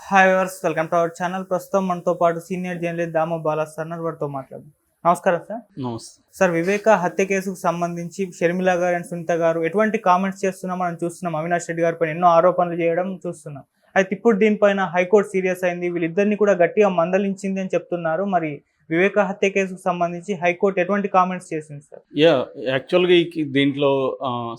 Hi viewers welcome to our channel ప్రస్తుతం మనతో పాటు senior journalist Damo Bala sir ఉన్నారు. వారితో మాట్లాడదాం. నమస్కారం సార్ నమస్తే. సార్ వివేక హత్య కేసుకు సంబంధించి షర్మిల గారు అండ్ సునీత గారు ఎటువంటి కామెంట్స్ చేస్తున్నాం మనం చూస్తున్నాం. అవినాష్ రెడ్డి గారి పైన ఎన్నో ఆరోపణలు చేయడం చూస్తున్నాం. అయితే ఇప్పుడు దీనిపైన హైకోర్టు సీరియస్ అయింది. వీళ్ళిద్దరిని కూడా గట్టిగా మందలించింది అని చెప్తున్నారు. మరి వివేక హత్య కేసుకు సంబంధించి హైకోర్టు ఎటువంటి కామెంట్స్ చేసింది సార్ యా యాక్చువల్గా దీంట్లో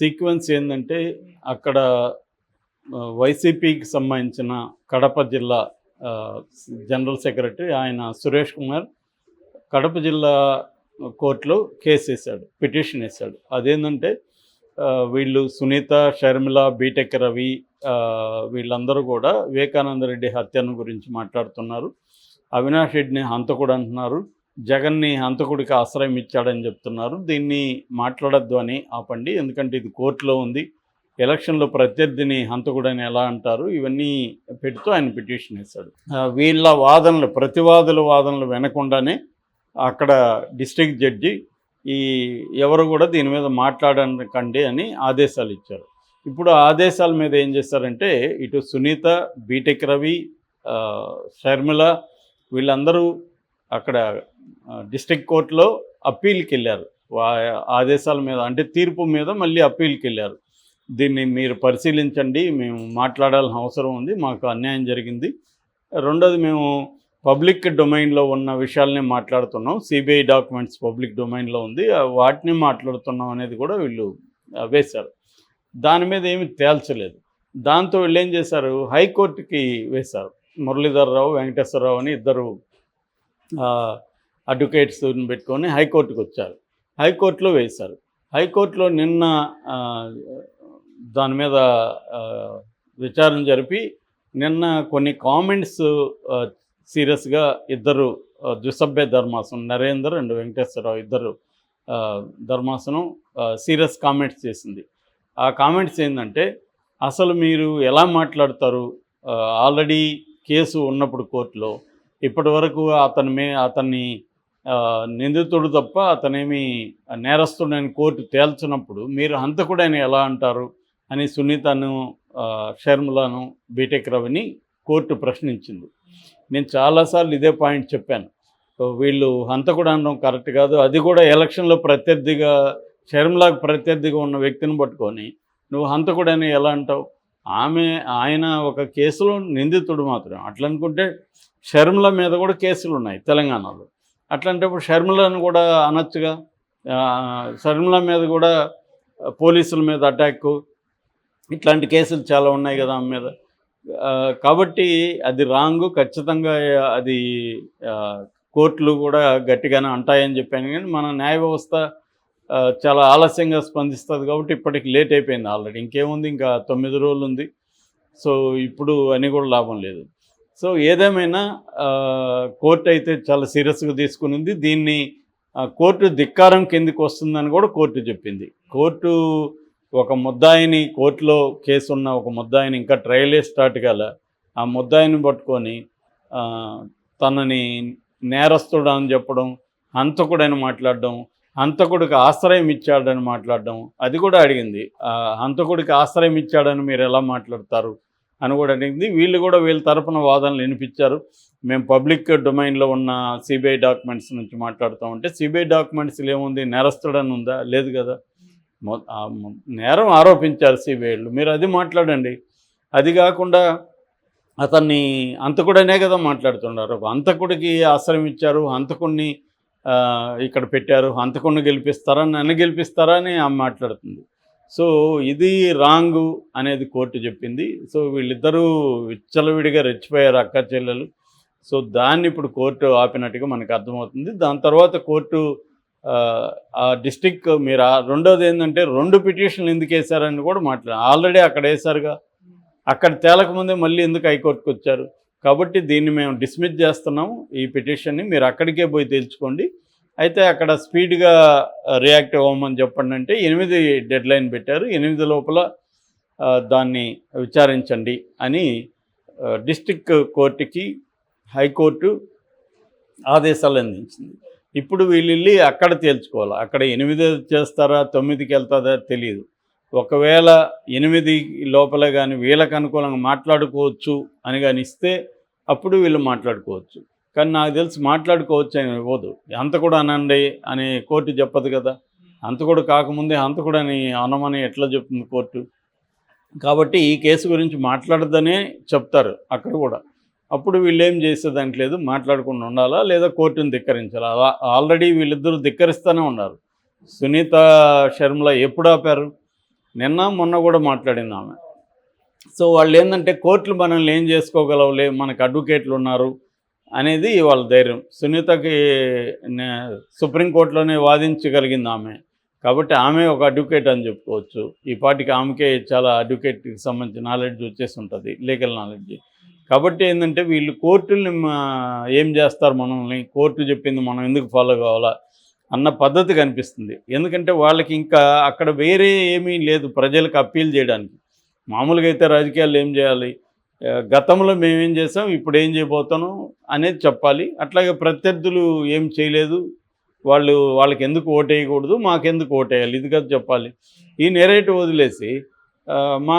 సీక్వెన్స్ ఏంటంటే అక్కడ వైసీపీకి సంబంధించిన కడప జిల్లా జనరల్ సెక్రటరీ ఆయన సురేష్ కుమార్ కడప జిల్లా కోర్టులో కేసు వేశాడు పిటిషన్ వేశాడు. అదేంటంటే వీళ్ళు సునీత షర్మిల బీటెక్ రవి వీళ్ళందరూ కూడా వివేకానంద రెడ్డి హత్యను గురించి మాట్లాడుతున్నారు. అవినాష్ రెడ్డిని హంతకుడు అంటున్నారు. జగన్ని హంతకుడికి ఆశ్రయం ఇచ్చాడని చెప్తున్నారు. దీన్ని మాట్లాడద్దు అని ఆపండి ఎందుకంటే ఇది కోర్టులో ఉంది. ఎలక్షన్లో ప్రత్యర్థిని హంతకుడని ఎలా అంటారు? ఇవన్నీ పెడుతూ ఆయన పిటిషన్ వేశాడు. వీళ్ళ వాదనలు ప్రతివాదుల వాదనలు వినకుండానే అక్కడ డిస్ట్రిక్ట్ జడ్జి ఈ ఎవరు కూడా దీని మీద మాట్లాడకండి అని ఆదేశాలు ఇచ్చారు. ఇప్పుడు ఆదేశాల మీద ఏం చేశారంటే ఇటు సునీత బీటెక్ రవి షర్మిల వీళ్ళందరూ అక్కడ డిస్ట్రిక్ట్ కోర్టులో అప్పీల్కి వెళ్ళారు వా- ఆదేశాల మీద అంటే తీర్పు మీద మళ్ళీ అప్పీల్కి వెళ్ళారు దీన్ని మీరు పరిశీలించండి మేము మాట్లాడాల్సిన అవసరం ఉంది మాకు అన్యాయం జరిగింది. రెండోది మేము పబ్లిక్ డొమైన్లో ఉన్న విషయాలనే మాట్లాడుతున్నాం సిబిఐ డాక్యుమెంట్స్ పబ్లిక్ డొమైన్లో ఉంది వాటిని మాట్లాడుతున్నాం అనేది కూడా వీళ్ళు వేశారు. దాని మీద ఏమి తేల్చలేదు. దాంతో వీళ్ళు ఏం చేశారు? హైకోర్టుకి వేశారు. మురళీధరరావు వెంకటేశ్వరరావు అని ఇద్దరు అడ్వకేట్స్ని పెట్టుకొని హైకోర్టుకు వచ్చారు. హైకోర్టులో వేశారు. హైకోర్టులో నిన్న దాని మీద విచారణ జరిపి నిన్న కొన్ని కామెంట్స్ సీరియస్గా ఇద్దరు ద్విసభ్య ధర్మాసనం నరేందర్ అండ్ వెంకటేశ్వరరావు ఇద్దరు ధర్మాసనం సీరియస్ కామెంట్స్ చేసింది. ఆ కామెంట్స్ ఏంటంటే అసలు మీరు ఎలా మాట్లాడతారు? ఆల్రెడీ కేసు ఉన్నప్పుడు కోర్టులో ఇప్పటి వరకు అతని మే అతన్ని నిందితుడు తప్ప అతనేమి నేరస్తుడని కోర్టు తేల్చినప్పుడు మీరు హంతకుడని ఎలా అంటారు? అని సునీతను షర్ములను బీటెక్ రవిని కోర్టు ప్రశ్నించింది. నేను చాలాసార్లు ఇదే పాయింట్ చెప్పాను. వీళ్ళు వీళ్ళు హంతకుడు అనడం కరెక్ట్ కాదు. అది కూడా ఎలక్షన్లో ప్రత్యర్థిగా షర్మిలాకు ప్రత్యర్థిగా ఉన్న వ్యక్తిని పట్టుకొని నువ్వు హంతకుడని ఎలా అంటావు? ఆమె ఆయన ఒక కేసులో నిందితుడు మాత్రం అట్లా అనుకుంటే షర్మిల మీద కూడా కేసులు ఉన్నాయి తెలంగాణలో. అట్లాంటప్పుడు షర్మిలను కూడా అనొచ్చుగా? ఆ, షర్మిల మీద కూడా పోలీసుల మీద అటాక్ ఇట్లాంటి కేసులు చాలా ఉన్నాయి కదా ఆమె మీద. కాబట్టి అది రాంగు ఖచ్చితంగా అది కోర్టులు కూడా గట్టిగానే అంటాయని చెప్పాను. కానీ మన న్యాయ వ్యవస్థ చాలా ఆలస్యంగా స్పందిస్తుంది కాబట్టి ఇప్పటికి లేట్ అయిపోయింది ఆల్రెడీ. ఇంకేముంది? ఇంకా తొమ్మిది రోజులు ఉంది సో ఇప్పుడు అని కూడా లాభం లేదు. సో ఏదేమైనా కోర్టు అయితే చాలా సీరియస్గా తీసుకునింది. దీన్ని కోర్టు ధిక్కారం కిందికి వస్తుందని కూడా కోర్టు చెప్పింది. కోర్టు ఒక ముద్దాయిని కోర్టులో కేసు ఉన్న ఒక ముద్దాయిని ఇంకా ట్రయలే స్టార్ట్ కాల ఆ ముద్దాయిని పట్టుకొని తనని నేరస్తుడు అని చెప్పడం హంతకుడని మాట్లాడడం హంతకుడికి ఆశ్రయం ఇచ్చాడని మాట్లాడడం అది కూడా అడిగింది. హంతకుడికి ఆశ్రయం ఇచ్చాడని మీరు ఎలా మాట్లాడతారు అని కూడా అడిగింది. వీళ్ళు కూడా వీళ్ళ తరపున వాదనలు వినిపించారు. మేము పబ్లిక్ డొమైన్లో ఉన్న సిబిఐ డాక్యుమెంట్స్ నుంచి మాట్లాడుతూ ఉంటే సిబిఐ డాక్యుమెంట్స్లో ఏముంది? నేరస్తుడని ఉందా? లేదు కదా. నేరం ఆరోపించాల్సి వీళ్ళు మీరు అది మాట్లాడండి. అది కాకుండా అతన్ని అంతకుడనే కదా మాట్లాడుతున్నారు. అంతకుడికి ఆశ్రయం ఇచ్చారు. అంతకుడిని ఇక్కడ పెట్టారు. అంతకుడిని గెలిపిస్తారా నన్ను గెలిపిస్తారా అని ఆమె మాట్లాడుతుంది. సో ఇది రాంగు అనేది కోర్టు చెప్పింది. సో వీళ్ళిద్దరూ విచ్చలవిడిగా రెచ్చిపోయారు అక్క చెల్లెలు. సో దాన్ని ఇప్పుడు కోర్టు ఆపినట్టుగా మనకు అర్థమవుతుంది. దాని తర్వాత కోర్టు ఆ, డిస్టిక్ మీరు రెండోది ఏంటంటే రెండు పిటిషన్లు ఎందుకు వేశారని కూడా మాట్లాడారు. ఆల్రెడీ అక్కడ వేశారుగా. అక్కడ తేలకముందే మళ్ళీ ఎందుకు హైకోర్టుకు వచ్చారు? కాబట్టి దీన్ని మేము డిస్మిస్ చేస్తున్నాము. ఈ పిటిషన్ని మీరు అక్కడికే పోయి తెలుసుకోండి అయితే అక్కడ స్పీడ్గా రియాక్ట్ అవ్వమని చెప్పండి అంటే ఎనిమిది డెడ్ లైన్ పెట్టారు. ఎనిమిది లోపల దాన్ని విచారించండి అని డిస్టిక్ కోర్టుకి హైకోర్టు ఆదేశాలు అందించింది. ఇప్పుడు వీళ్ళు వెళ్ళి అక్కడ తేల్చుకోవాలి. అక్కడ ఎనిమిది చేస్తారా తొమ్మిదికి వెళ్తుందా తెలియదు ఒకవేళ ఎనిమిది లోపల కానీ వీళ్ళకి అనుకూలంగా మాట్లాడుకోవచ్చు అని కానీ ఇస్తే అప్పుడు వీళ్ళు మాట్లాడుకోవచ్చు. కానీ నాకు తెలిసి మాట్లాడుకోవచ్చు అని ఇవ్వదు అంత కూడా అనండి అని కోర్టు చెప్పదు కదా. అంత కూడా కాకముందే అంత కూడా అని అనమని ఎట్లా చెప్తుంది కోర్టు? కాబట్టి ఈ కేసు గురించి మాట్లాడద్దనే చెప్తారు అక్కడ కూడా. అప్పుడు వీళ్ళు ఏం చేసేదానికి లేదు మాట్లాడకుండా ఉండాలా లేదా కోర్టును ధిక్కరించాలా? అలా ఆల్రెడీ వీళ్ళిద్దరూ ధిక్కరిస్తూనే ఉన్నారు. సునీత శర్మల ఎప్పుడు ఆపారు? నిన్న మొన్న కూడా మాట్లాడింది ఆమె. సో వాళ్ళు ఏంటంటే కోర్టులు మనల్ని ఏం చేసుకోగలవులే మనకు అడ్వకేట్లు ఉన్నారు అనేది వాళ్ళ ధైర్యం. సునీతకి నే- సుప్రీంకోర్టులోనే వాదించగలిగింది ఆమె. కాబట్టి ఆమె ఒక అడ్వకేట్ అని చెప్పుకోవచ్చు. ఈ పాటికి ఆమెకే చాలా అడ్వకేట్కి సంబంధించిన నాలెడ్జ్ వచ్చేసి ఉంటుంది లీగల్ నాలెడ్జ్. కాబట్టి ఏంటంటే వీళ్ళు కోర్టుల్ని మా- ఏం చేస్తారు మనల్ని? కోర్టు చెప్పింది మనం ఎందుకు ఫాలో కావాలా? అన్న పద్ధతి కనిపిస్తుంది. ఎందుకంటే వాళ్ళకి ఇంకా అక్కడ వేరే ఏమీ లేదు ప్రజలకు అప్పీల్ చేయడానికి. మామూలుగా అయితే రాజకీయాలు ఏం చేయాలి? గతంలో మేమేం చేసాం ఇప్పుడు ఏం చేయబోతాను అనేది చెప్పాలి. అట్లాగే ప్రత్యర్థులు ఏం చేయలేదు. వాళ్ళు వాళ్ళకి ఎందుకు ఓటేయకూడదు మాకెందుకు ఓటేయాలి ఇది కదా చెప్పాలి. ఈ నెరేటివ్ వదిలేసి మా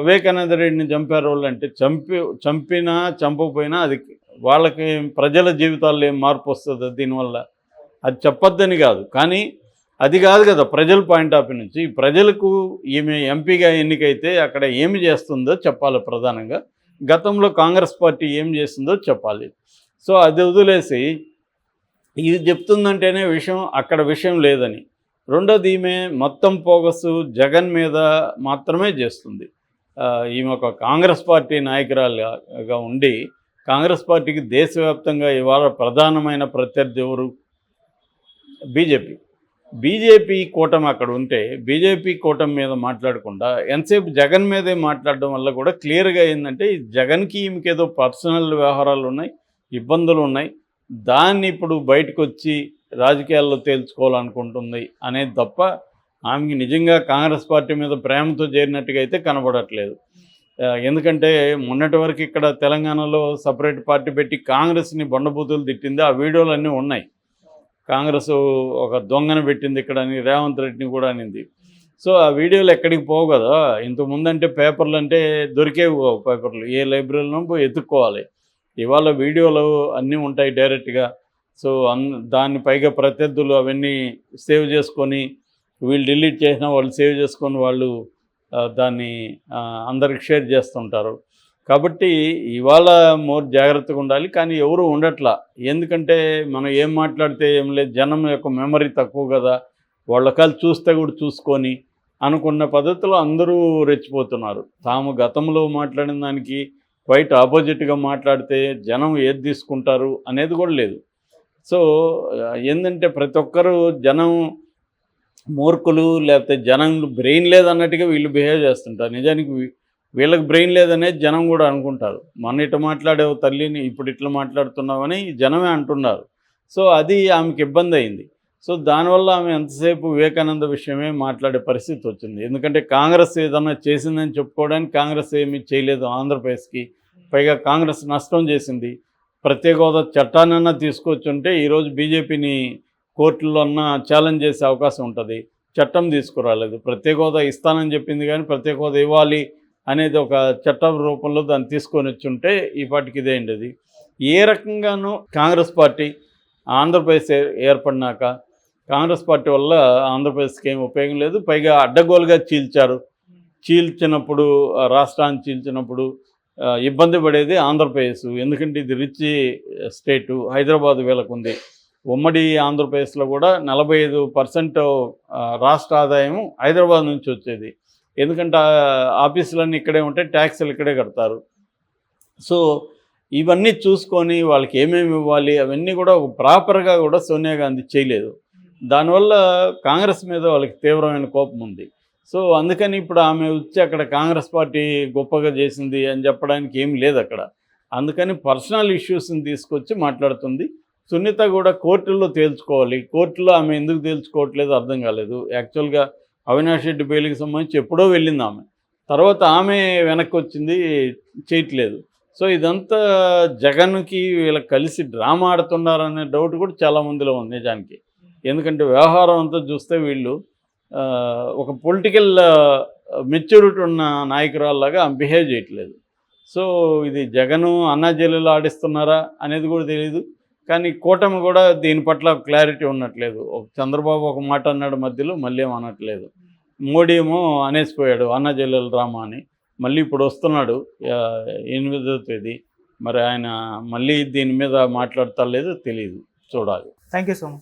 వివేకానంద రెడ్డిని చంపారు వాళ్ళు అంటే చంపి చంపినా చంపకపోయినా అది వాళ్ళకి ప్రజల జీవితాల్లో ఏం మార్పు వస్తుంది దీనివల్ల అది చెప్పొద్దని కాదు. కానీ అది కాదు కదా ప్రజల పాయింట్ ఆఫ్ వ్యూ నుంచి. ప్రజలకు ఈమె ఎంపీగా ఎన్నికైతే అక్కడ ఏమి చేస్తుందో చెప్పాలి ప్రధానంగా. గతంలో కాంగ్రెస్ పార్టీ ఏం చేస్తుందో చెప్పాలి. సో అది వదిలేసి ఇది చెప్తుందంటేనే విషయం అక్కడ విషయం లేదని. రెండోది ఈమె మొత్తం పోగసు జగన్ మీద మాత్రమే చేస్తుంది. ఈమె ఒక కాంగ్రెస్ పార్టీ నాయకురాలుగా ఉండి కాంగ్రెస్ పార్టీకి దేశవ్యాప్తంగా ఇవాళ ప్రధానమైన ప్రత్యర్థి ఎవరు? బీజేపీ. బీజేపీ కూటమి అక్కడ ఉంటే బీజేపీ కూటమి మీద మాట్లాడకుండా ఎంతసేపు జగన్ మీదే మాట్లాడడం వల్ల కూడా క్లియర్గా ఏంటంటే జగన్కి ఈమెకేదో పర్సనల్ వ్యవహారాలు ఉన్నాయి ఇబ్బందులు ఉన్నాయి. దాన్ని ఇప్పుడు బయటకు వచ్చి రాజకీయాల్లో తేల్చుకోవాలనుకుంటుంది అనేది తప్ప ఆమెకి నిజంగా కాంగ్రెస్ పార్టీ మీద ప్రేమతో చేరినట్టుగా అయితే కనబడట్లేదు. ఎందుకంటే మొన్నటి వరకు ఇక్కడ తెలంగాణలో సపరేట్ పార్టీ పెట్టి కాంగ్రెస్ని బండబూతులు తిట్టింది ఆ వీడియోలు అన్నీ ఉన్నాయి. కాంగ్రెస్ ఒక దొంగను పెట్టింది ఇక్కడ అని రేవంత్ రెడ్డిని కూడా అనింది. సో ఆ వీడియోలు ఎక్కడికి పోవు కదా? ఇంతకు అంటే పేపర్లు అంటే దొరికేవి పేపర్లు. ఏ లైబ్రరీలో పోయి ఎత్తుక్కోవాలి. ఇవాళ వీడియోలు అన్నీ ఉంటాయి డైరెక్ట్గా. సో అన్ దాన్ని పైగా ప్రత్యర్థులు అవన్నీ సేవ్ చేసుకొని వీళ్ళు డిలీట్ చేసినా వాళ్ళు సేవ్ చేసుకొని వాళ్ళు దాన్ని అందరికి షేర్ చేస్తుంటారు. కాబట్టి ఇవాళ మోర్ జాగ్రత్తగా ఉండాలి. కానీ ఎవరు ఉండట్లా. ఎందుకంటే మనం ఏం మాట్లాడితే ఏం లేదు. జనం యొక్క మెమరీ తక్కువ కదా. వాళ్ళ కాలు చూస్తే కూడా చూసుకొని అనుకున్న పద్ధతిలో అందరూ రెచ్చిపోతున్నారు. తాము గతంలో మాట్లాడిన దానికి క్వైట్ ఆపోజిట్గా మాట్లాడితే జనం ఏది తీసుకుంటారు అనేది కూడా లేదు. సో ఏంటంటే ప్రతి ఒక్కరు జనం మూర్ఖులు లేకపోతే జనం బ్రెయిన్ లేదన్నట్టుగా వీళ్ళు బిహేవ్ చేస్తుంటారు. నిజానికి వీళ్ళకి బ్రెయిన్ లేదనేది జనం కూడా అనుకుంటారు. మన ఇట్లా మాట్లాడేవు తల్లిని ఇప్పుడు ఇట్లా మాట్లాడుతున్నామని జనమే అంటున్నారు. సో అది ఆమెకి ఇబ్బంది అయింది. సో దానివల్ల ఆమె ఎంతసేపు వివేకానంద విషయమే మాట్లాడే పరిస్థితి వచ్చింది. ఎందుకంటే కాంగ్రెస్ ఏదన్నా చేసిందని చెప్పుకోవడానికి కాంగ్రెస్ ఏమీ చేయలేదు ఆంధ్రప్రదేశ్కి. పైగా కాంగ్రెస్ నష్టం చేసింది. ప్రత్యేక హోదా చట్టానన్నా తీసుకొచ్చుంటే ఈరోజు బీజేపీని కోర్టులోన్నా ఛాలెంజ్ చేసే అవకాశం ఉంటుంది. చట్టం తీసుకురాలేదు. ప్రత్యేక హోదా ఇస్తానని చెప్పింది కానీ ప్రత్యేక హోదా ఇవ్వాలి అనేది ఒక చట్టం రూపంలో దాన్ని తీసుకొని వచ్చి ఉంటే ఈ పాటికి ఇదే ఉండేది. ఏ రకంగానూ కాంగ్రెస్ పార్టీ ఆంధ్రప్రదేశ్ ఏర్పడినాక కాంగ్రెస్ పార్టీ వల్ల ఆంధ్రప్రదేశ్కి ఏం ఉపయోగం లేదు. పైగా అడ్డగోలుగా చీల్చారు. చీల్చినప్పుడు రాష్ట్రాన్ని చీల్చినప్పుడు ఇబ్బంది పడేది ఆంధ్రప్రదేశ్. ఎందుకంటే ఇది రిచ్ స్టేటు హైదరాబాద్ వీళ్ళకుంది ఉమ్మడి ఆంధ్రప్రదేశ్లో కూడా నలభై ఐదు పర్సెంట్ రాష్ట్ర ఆదాయం హైదరాబాద్ నుంచి వచ్చేది. ఎందుకంటే ఆఫీసులన్నీ ఇక్కడే ఉంటాయి ట్యాక్సులు ఇక్కడే కడతారు. సో ఇవన్నీ చూసుకొని వాళ్ళకి ఏమేమి ఇవ్వాలి అవన్నీ కూడా ప్రాపర్గా కూడా సోనియా గాంధీ చేయలేదు. దానివల్ల కాంగ్రెస్ మీద వాళ్ళకి తీవ్రమైన కోపం ఉంది. సో అందుకని ఇప్పుడు ఆమె వచ్చి అక్కడ కాంగ్రెస్ పార్టీ గొప్పగా చేసింది అని చెప్పడానికి ఏం లేదు అక్కడ. అందుకని పర్సనల్ ఇష్యూస్ని తీసుకొచ్చి మాట్లాడుతుంది. సునీత కూడా కోర్టుల్లో తేల్చుకోవాలి. కోర్టులో ఆమె ఎందుకు తేల్చుకోవట్లేదు అర్థం కాలేదు. యాక్చువల్గా అవినాష్ రెడ్డి బెయిల్కి సంబంధించి ఎప్పుడో వెళ్ళింది ఆమె. తర్వాత ఆమె వెనక్కి వచ్చింది చేయట్లేదు. సో ఇదంతా జగన్కి వీళ్ళకి కలిసి డ్రామా ఆడుతున్నారనే డౌట్ కూడా చాలామందిలో ఉంది నిజానికి. ఎందుకంటే వ్యవహారం అంతా చూస్తే వీళ్ళు ఒక పొలిటికల్ మెచ్యూరిటీ ఉన్న నాయకురాల్లాగా ఆమె బిహేవ్ చేయట్లేదు. సో ఇది జగను అన్నా ఆడిస్తున్నారా అనేది కూడా తెలియదు కానీ కూటమి కూడా దీని పట్ల క్లారిటీ ఉండట్లేదు. చంద్రబాబు ఒక మాట అన్నాడు మధ్యలో మళ్ళీ ఏం అనట్లేదు. మోడీ ఏమో అనేసిపోయాడు అన్నా రామా అని. మళ్ళీ ఇప్పుడు వస్తున్నాడు ఎనిమిదో తేదీ. మరి ఆయన మళ్ళీ దీని మీద మాట్లాడతా లేదో తెలియదు చూడాలి. Thank you so much